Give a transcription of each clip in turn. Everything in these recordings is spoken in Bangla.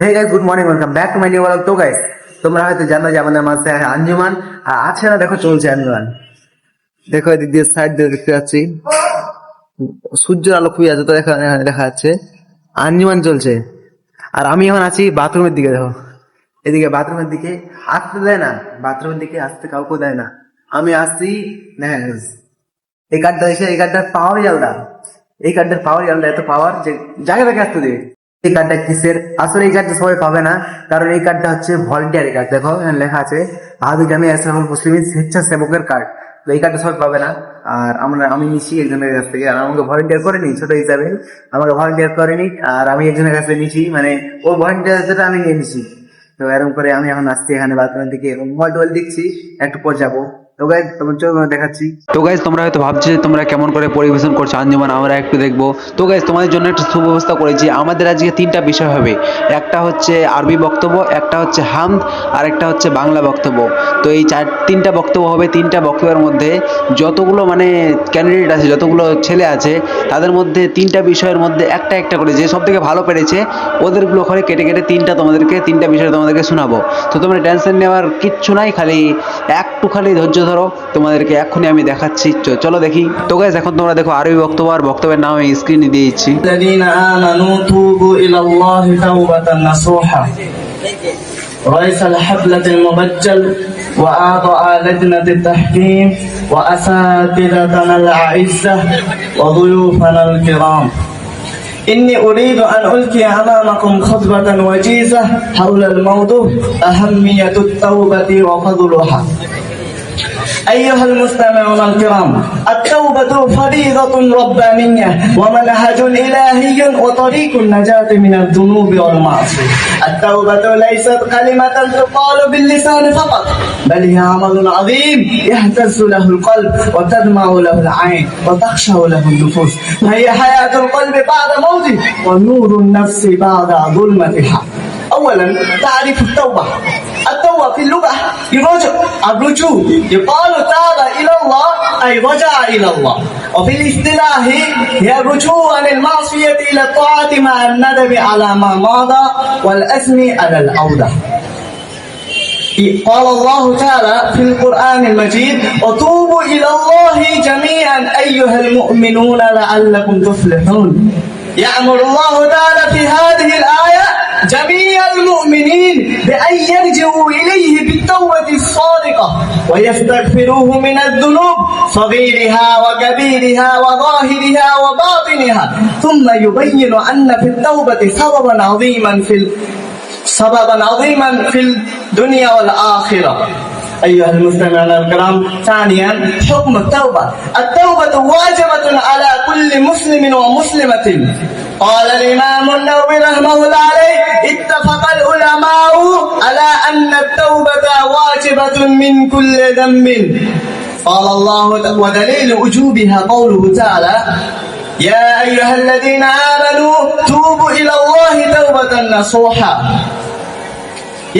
Hey guys good morning welcome back to my new blog তো গাইস তোমরা হয়তো জানো যে আমাদের মাঝে আঞ্জুমান, আর আছে না, দেখো চলছে আঞ্জুমান। দেখো এদিক দিয়ে সাইড দিয়ে দেখতে পাচ্ছি। সূর্যের আলো খুবই আছে তো দেখা দেখা যাচ্ছে। আঞ্জুমান চলছে। আর আমি এখন আছি বাথরুমের দিকে, দেখো। এদিকে বাথরুমের দিকে আসতে দেয় না, বাথরুমের দিকে আসতে কাউকে দেয় না। আমি আসছি হ্যাঁ এই কার্ডটা এসে, এই কার্ডটার পাওয়ারই আলাদা এই কার্ডটার পাওয়ারই আলাদা এত পাওয়ার যে জায়গা থেকে আসতে দেবে। এই কার্ডটা কিসের? আসলে এই কার্ডটা সবাই পাবে না, কারণ এই কার্ডটা হচ্ছে ভলেন্টিয়ারি কার্ড দেখো, এখানে লেখা আছে আহাদু জামি আশরাফুল মুসলিম স্বেচ্ছাসেবকের কার্ড তো এই কার্ডটা সবাই পাবে না, আর আমরা, আমি নিচ্ছি একজনের কাছ থেকে, আর আমাকে ভলেন্টিয়ার করেনি ছোট হিসাবে। আমাকে ভলেন্টিয়ার করেনি আর আমি একজনের কাছে নিচ্ছি মানে ও ভলেন্টিয়ার আমি নিয়ে নিচ্ছি তো এরকম করে আমি এখন আসছি এখানে বাথরুমের দিকে মোবাইল টোবাইল দেখছি, একটু পর যাব। তো গাই তোমার চোখ দেখাচ্ছি। তো গাইজ তোমরা হয়তো ভাবছ যে তোমরা কেমন করে পরিবেশন করছ, আঞ্জুমান, আমরা একটু দেখব। তো গাইজ তোমাদের জন্য একটা সুব্যবস্থা করেছি। আমাদের আজকে তিনটা বিষয় হবে। একটা হচ্ছে আরবি বক্তব্য, একটা হচ্ছে হামদ, আর একটা হচ্ছে বাংলা বক্তব্য। তো এই চার, তিনটা বক্তব্য হবে। তিনটা বক্তব্যের মধ্যে যতগুলো মানে ক্যান্ডিডেট আছে, যতগুলো ছেলে আছে, তাদের মধ্যে তিনটা বিষয়ের মধ্যে একটা একটা করে, যে সব থেকে ভালো পেরেছে, ওদেরগুলো করে কেটে কেটে তিনটা তোমাদেরকে, তিনটা বিষয় তোমাদেরকে শোনাবো। তো তোমরা টেনশন নেওয়ার কিচ্ছু নাই, খালি একটু খালি ধৈর্য ধরো তোমাদেরকে এক্ষুনি আমি দেখাচ্ছি চ- চলো দেখি তো গাইজ এখন তোমরা দেখো আরবি বক্তব্য আর বক্তব্যের নাম আমি স্ক্রিনে দিয়ে দিচ্ছি الذين آمنوا توبوا إلى الله توبة نصوحا رئيس الحفلة المبجل وأعضاء لجنة التحكيم وأساتذتنا الأعزة وضيوفنا الكرام إني أريد أن ألقي أمامكم خطبة وجيزة حول الموضوع أهمية التوبة وفضلها أيها المستمعون الكرام التوبة فريضة ربانية ومنهج إلهي وطريق النجاة من الذنوب والمعاصي التوبة ليست كلمة تقال باللسان فقط بل هي عمل عظيم يهتز له القلب وتدمع له العين وتخشع له النفوس. فهي حياة القلب بعد موته ونور النفس بعد ظلمتها أولا تعريف التوبة. التوبة في اللغة يرجع الرجوع يقال تاب إلى الله أي رجع إلى الله. وفي الاصطلاح هي الرجوع عن المعصية إلى الطاعة مع الندم على ما مضى والأثم على العودة. قال الله تعالى في القرآن المجيد وتوبوا إلى الله جميعا أيها المؤمنون لعلكم تفلحون. يأمر الله تعالى في هذه الآية جميع المؤمنين بأن يرجعوا إليه بالتوبة الصادقة ويستغفروه من الذنوب صغيرها وكبيرها وظاهرها وباطنها. ثم يبين أن في التوبة سببا عظيما في سببا عظيما في الدنيا والآخرة. أيها المستمعون الكرام ثانيا حكم التوبة. التوبة واجبة على كل مسلم ومسلمة. قال الإمام النووي رحمه الله عليه اتفق العلماء على أن التوبة واجبة من كل ذنب. قال الله ودليل وجوبها قوله تعالى يا أيها الذين آمنوا توبوا إلى الله توبة نصوحا.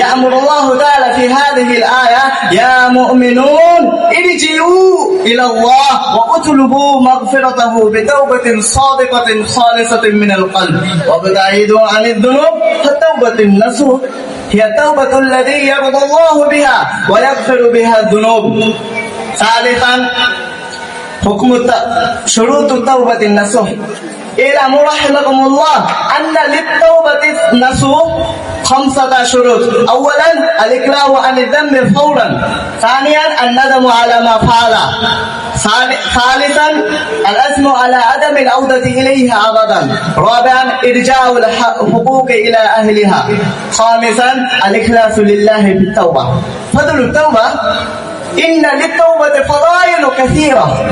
يأمر الله تعالى في هذه الآية يا مؤمنون ارجعوا إلى الله وأطلبوا مغفرته بتوبة صادقة خالصة من القلب. وابتعدوا عن الذنوب فالتوبة النصوح هي التوبة الذي يرضى الله بها ويغفر بها الذنوب. ثالثا حكم شروط التوبة النصوح اعلموا رحمكم الله أن للتوبة النصوح خمسة شروط. أولا الإقلاع عن الذنب فورا. ثانيا الندم على ما فعل. ثالثا الأزم على عدم العودة إليها أبدا. رابعا إرجاع الحقوق إلى أهلها. خامسا الإخلاص لله في التوبة. فضل التوبة. إن للتوبة فضائل كثيرة.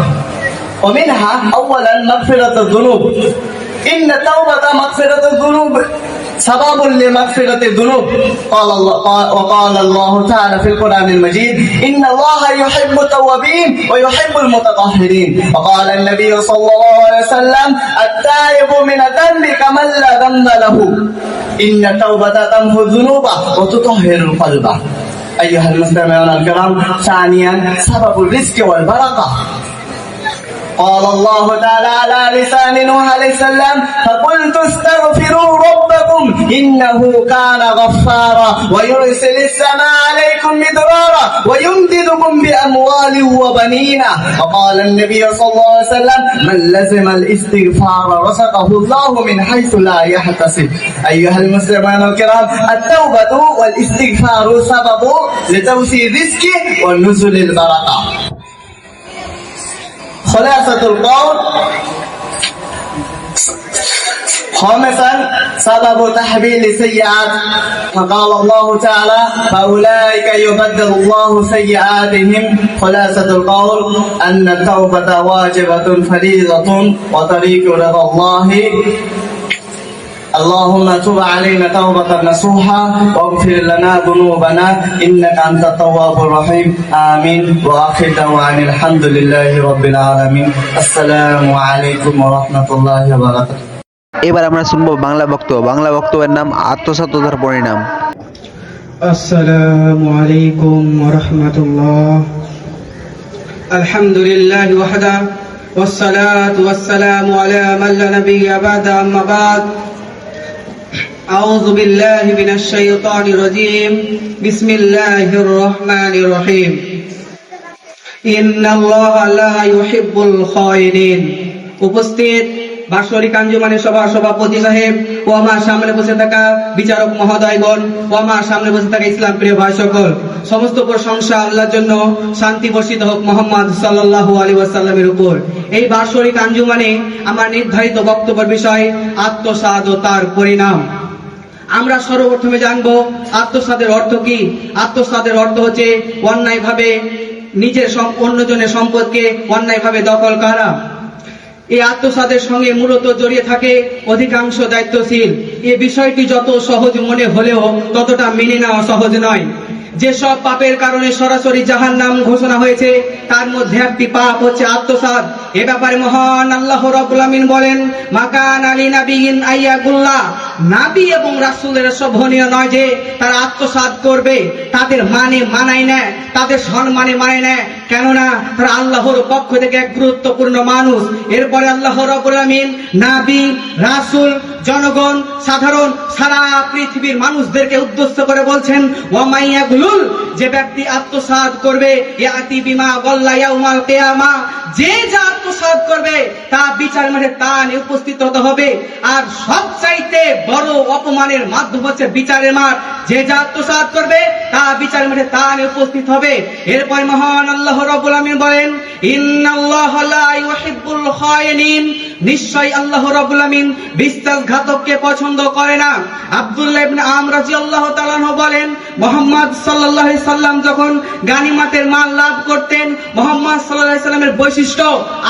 ومنها أولا مغفرة الذنوب. إن التوبة مغفرة الذنوب سبب لمغفرة الذنوب. قال الله قال وقال الله تعالى في القرآن المجيد إن الله يحب التوابين ويحب المتطهرين. وقال النبي صلى الله عليه وسلم التائب من الذنب كمن لا ذنب له. إن التوبة تمحو الذنوب وتطهر القلب. أيها المستمعون الكرام ثانيا سبب الرزق والبركة. قال الله تعالى على لسان نوح عليه السلام فقلت استغفروا ربكم إنه كان غفارا ويرسل السماء عليكم مدرارا ويمددكم بأموال وبنين. وقال النبي صلى الله عليه وسلم من لزم الاستغفار رزقه الله من حيث لا يحتسب. أيها المسلمون الكرام التوبة والإستغفار سبب لتوسيع الرزق ونزل البركة. خلاصة القول. خامسا سبب تحويل سيئات. فقال الله تعالى فأولئك يبدل الله سيئاتهم. خلاصة القول أن التوبة واجبة فريضة وطريق رضا الله. اللهم تب علينا توبة نصوحا واغفر لنا ذنوبنا إنك أنت التواب الرحيم آمين وآخر دعوانا الحمد لله رب العالمين السلام عليكم ورحمة الله وبركاته এবার আমরা শুনবো বাংলা বক্তব্য বাংলা বক্তব্যের নাম আত্মসততার পরিণাম السلام عليكم ورحمة الله الحمد لله وحده والصلاة والسلام على من لا نبي بعد أما بعد أعوذ بالله من الشيطان الرجيم بسم الله الرحمن الرحيم إن الله لا يحب الخائنين উপস্থিত বাৎসরিক আঞ্জুমানের সভা সভাপতি সাহেব ও আমার সামনে বসে থাকা বিচারক মহোদয়গণ ও আমার সামনে বসে থাকা ইসলাম প্রিয় ভাই সকল সমস্ত প্রশংসা আল্লাহর জন্য শান্তি বর্ষিত হোক মোহাম্মদ সাল্লাল্লাহু আলী ওয়াসাল্লামের উপর এই বাৎসরিক আঞ্জুমানে আমার নির্ধারিত বক্তব্যের বিষয় আত্মসাদ ও তার পরিণাম আমরা সর্বপ্রথমে জানব আত্মসাদের অর্থ কি? আত্মসাদের অর্থ হচ্ছে অন্যায়ভাবে নিজের অন্যজনের সম্পদকে অন্যায়ভাবে দখল করা। এই আত্মসাদের সঙ্গে মূলত জড়িয়ে থাকে অধিকাংশ দায়িত্বশীল। এ বিষয়টি যত সহজ মনে হলেও ততটা মেনে নেওয়া সহজ নয়। যেসব পাপের কারণে সরাসরি জাহান নাম ঘোষণা হয়েছে, তার মধ্যে একটি পাপ হচ্ছে আত্মসাদ এ ব্যাপারে মহান আল্লাহ রাব্বুল আমিন বলেন, মাকান আলী নাবিগিন আইয়াগুল্লাহ নাবি এবং রাসুলের শোভনীয় নয় যে, তারা আত্মসাদ করবে, তাদের মানে মানায় নেয়, তাদের সম্মানে মানে নেয় কেননা তারা আল্লাহর পক্ষ থেকে এক গুরুত্বপূর্ণ মানুষ। এরপরে আল্লাহ আমিন নাবি, রাসূল, জনগণ, সাধারণ সারা পৃথিবীর মানুষদেরকে উদ্দেশ্য করে বলছেন ওয়ামাইয়া গুলুল যে ব্যক্তি আত্মসাৎ করবে, ইয়াতি বিমা গল্লা ইয়াউমাল কিয়ামা। যে যা আত্মসাৎ করবে, তা বিচার মাঠে তা নিয়ে উপস্থিত হতে হবে। আর সবচাইতে বড় অপমানের মাধ্যম হচ্ছে বিচারের মাঠ। যে যা আত্মসাৎ করবে, তা বিচার মাঠে তা নিয়ে উপস্থিত হবে। এরপর মহান আল্লাহ রাব্বুল আমিন বলেন ইন্নাল্লাহ লা ইউহিব্বুল খায়িনিন। নিশ্চয় আল্লাহ রাব্বুল আমিন বিশ্বাসঘাতককে পছন্দ করে না। আব্দুল্লাহ ইবনে আমর রাদিয়াল্লাহু তাআলা বলেন, মোহাম্মদ সাল্লাল্লাহু আলাইহি সাল্লাম যখন গানিমাতের মাল লাভ করতেন, মোহাম্মদ সাল্লাল্লাহু আলাইহি সাল্লামের বৈশিষ্ট্য,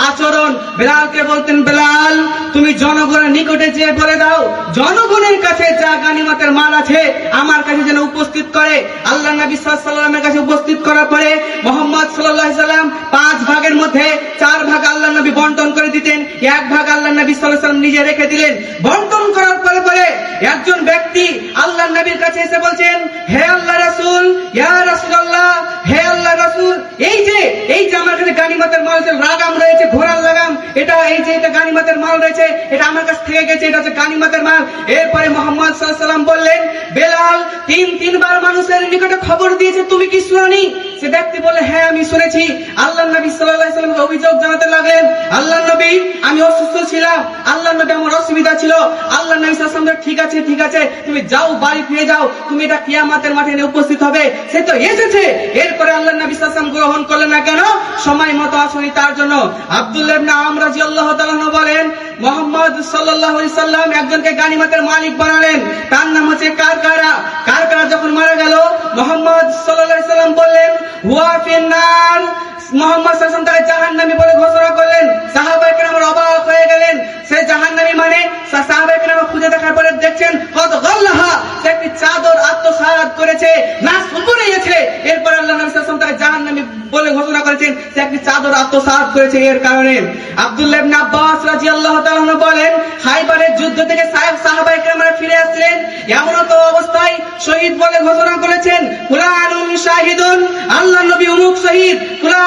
আচরণ, বেলালকে বলতেন, বেলাল, তুমি জনগণের নিকটে যেয়ে বলে দাও, জনগণের কাছে যা গানিমাতের মাল আছে, আমার কাছে যেন উপস্থিত করে। আল্লাহ নবী সাল্লাল্লাহু আলাইহি সাল্লামের কাছে উপস্থিত করার পরে মোহাম্মদ সাল্লাল্লাহু আলাইহি সাল্লাম পাঁচ ভাগের মধ্যে এক ভাগ আল্লাহ নবী সাল্লাম নিজে রেখে দিলেন, বন্টন করার পরে পরে একজন ব্যক্তি আল্লাহ নবীর কাছে এসে বলছেন, হে আল্লাহ রাসূল, ইয়া রাসূলুল্লাহ, হে আল্লাহ রাসূল, এই যে এই যে আমার কাছে গানিমতের মাল লাগাম রয়েছে, ঘোড়ার লাগাম, এটা, এই যে, এটা গানিমতের মাল রয়েছে, এটা আমার কাছ থেকে গেছে, এটা হচ্ছে গানিমতের মাল। এরপরে মোহাম্মদ সাল্লাম বললেন বেলাল তিন, তিনবার মানুষের নিকটে খবর দিয়েছে, তুমি কি শুনোনি? সে ব্যক্তি বলে হ্যাঁ আমি শুনেছি। আল্লাহ নবী সাল্লাল্লাহু অভিযোগ জানাতে লাগলেন আল্লাহ নবী, আমি অসুস্থ ছিলাম। আল্লাহ নবী আমার অসুবিধা ছিল। আল্লাহ নবী সাল্লাম ঠিক আছে ঠিক আছে, তুমি যাও, বাড়ি ফিরে যাও। তুমি এটা কিয়ামতের মাঠে উপস্থিত হবে। সে তো এসেছে। এরপরে আল্লাহ নবী সাল্লাম গ্রহণ করলেন না কেন? সময় মতো আসুনি তার জন্য। আব্দুল্লাহ ইবনে আমর রাদিয়াল্লাহু তাআলা আনহু বলেন মোহাম্মদ সাল্লাম একজনকে গানিমতের মালিক বানালেন। তার নাম হচ্ছে কারকারা। কারকারা যখন মারা গেল, মোহাম্মদ সাল্লাম বললেন, হুয়া ফিন্নার। মোহাম্মদ সাল্লাল্লাহু তাকে জাহান্নামী বলে ঘোষণা করলেন। সাহাবায়ে কেরাম অবাক হয়ে গেলেন। সে জাহান্নামী মানে সাহাবায়ে কেরাম খুঁজে দেখার পরে দেখছেন কত গল্লাহা সে একটি চাদর আত্মসাৎ করেছে না শুনে গেছে। এরপর আল্লাহ নবী সাল্লাল্লাহু তাকে জাহান্নামী বলে ঘোষণা করেছেন, সে একটি চাদর আত্মসাৎ করেছে এর কারণে। আব্দুল্লাহ ইবনে আব্বাস রাদিয়াল্লাহু তাআলা বলেন, খাইবারের যুদ্ধ থেকে সাহেব সাহাবায়ে কেরামরা ফিরে আসলেন। এমন তো অবস্থায় শহীদ বলে ঘোষণা করেছেন কুরআনুন শাহিদুন আল্লাহ নবী উমুক শহীদ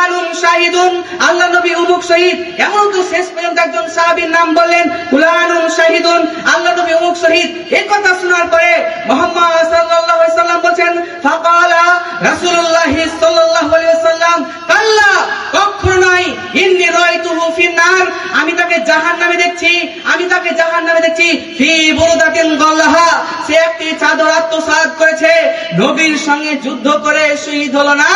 কুরআনুন শাহিদুন, আল্লাহ নবী উমুক শহীদ। এমন তো শেষ পর্যন্ত একজন সাহাবীর নাম বললেন কুরআনুন শাহিদুন আল্লাহ নবী উমুক শহীদ। কথা শোনার পরে মোহাম্মদ সাল্লাল্লাহু আলাইহি সাল্লাম বলেন ফাকালা রাসূলুল্লাহ সাল্লাল্লাহু আলাইহি ওয়াসাল্লাম, কাল্লা, কখনো নয় ইন্নী রাইতুহু আমি তাকে জাহান্নামে দেখছি, আমি তাকে জাহান্নামে দেখছি, ফি বুরদাতিন গাল্লাহা সে একটি চাদর আত্মসাৎ করেছে, নবীর সঙ্গে যুদ্ধ করে শহীদ হলো না।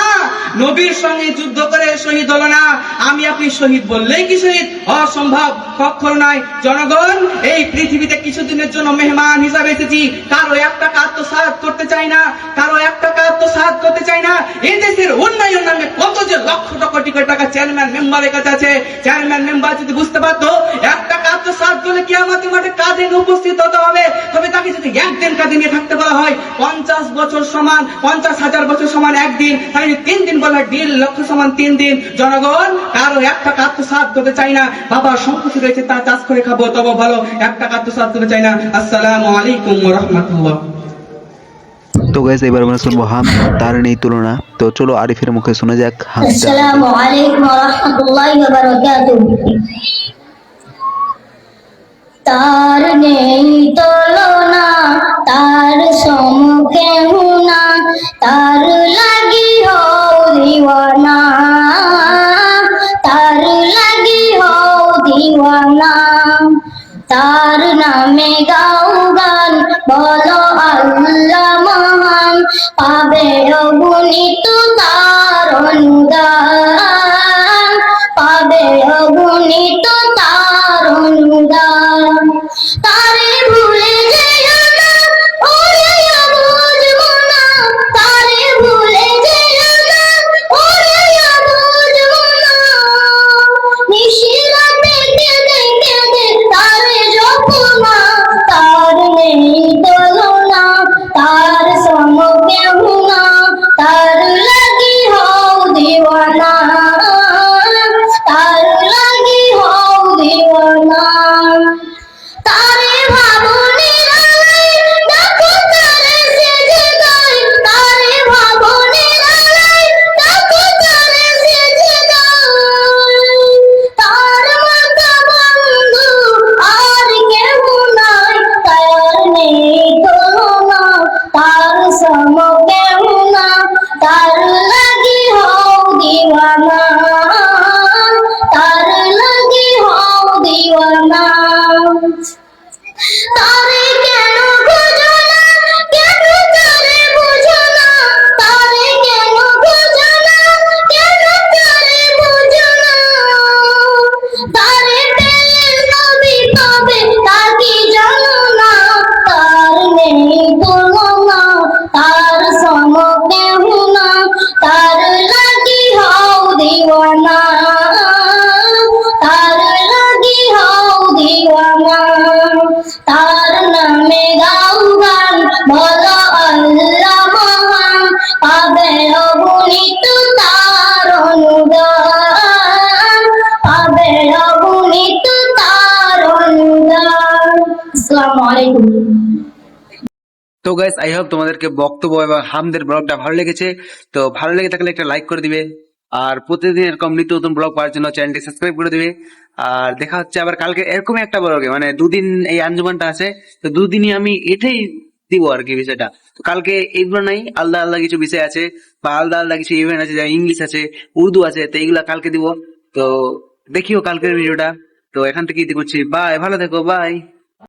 নবীর সঙ্গে যুদ্ধ করে শহীদ হলো না। আমি আপনি শহীদ বললেই কি শহীদ? অসম্ভব। কখনো নয় জনগণ, এই পৃথিবীতে কিছুদিনের জন্য মেহমান হিসাবে এসেছি। কারও একটা কাজ তো করতে চাই না, কারও এক টাকা আত্মসাৎ করতে চাই না। এই দেশের উন্নয়ন নামে কত যে লক্ষ কোটি কোটি টাকা চেয়ারম্যান মেম্বারের কাছে আছে। চেয়ারম্যান মেম্বার যদি বুঝতে পারতো, এক টাকা আত্মসাৎ করলে কি আমাদের মাঠে কাজে উপস্থিত হতে হবে। তবে তাকে যদি একদিন কাজে নিয়ে থাকতে বলা হয়, পঞ্চাশ বছর সমান, পঞ্চাশ হাজার বছর সমান একদিন, তাহলে যদি তিন দিন বলা হয় দেড় লক্ষ সমান তিন দিন। জনগণ, কারও এক টাকা আত্মসাৎ করতে চাই না। বাবার সম্পত্তি রয়েছে, তা চাষ করে খাব, তবে ভালো। এক টাকা আত্মসাৎ করতে চাই না। আসসালামু আলাইকুম রহমতুল্লাহ। তো গাইস এবার আমরা শুনব হাম তার নেই তুলনা। তো চলো আরিফের মুখে শোনা যাক হাম আসসালামু আলাইকুম ওয়া রাহমাতুল্লাহি ওয়া বারাকাতুহু। তার নেই তুলনা, তার সমুখে হুনা তার লাগি হও দিওয়ানা, তার লাগি হও দিওয়ানা। নামে গাও গান, বলো আল্লাহ মহান, পাবে অগুণিত তার অনুদান, পাবে অগুণিত তার অনুদান। তারে ভুলে যেও তো গাইস আই হোপ তোমাদেরকে বক্তব্য এবং হামদের ব্লগটা ভালো লেগেছে। তো ভালো লেগে থাকলে একটা লাইক করে দিবে। আর প্রতিদিন এরকম নিত্য নতুন ব্লগ পাওয়ার জন্য চ্যানেলটি সাবস্ক্রাইব করে দিবে। আর দেখা হচ্ছে আবার কালকে এরকমই একটা ব্লগে মানে দুদিন এই আঞ্জুমানটা আছে, তো দুদিনই আমি এটাই দিব আর কি বিষয়টা। তো কালকে এইগুলো নাই, আলাদা আলাদা কিছু বিষয় আছে, বা আলাদা আলাদা কিছু ইভেন্ট আছে, যেমন ইংলিশ আছে, উর্দু আছে, তো এইগুলা কালকে দিব। তো দেখিও কালকের ভিডিওটা তো এখান থেকে করছি। বাই ভালো থেকো বাই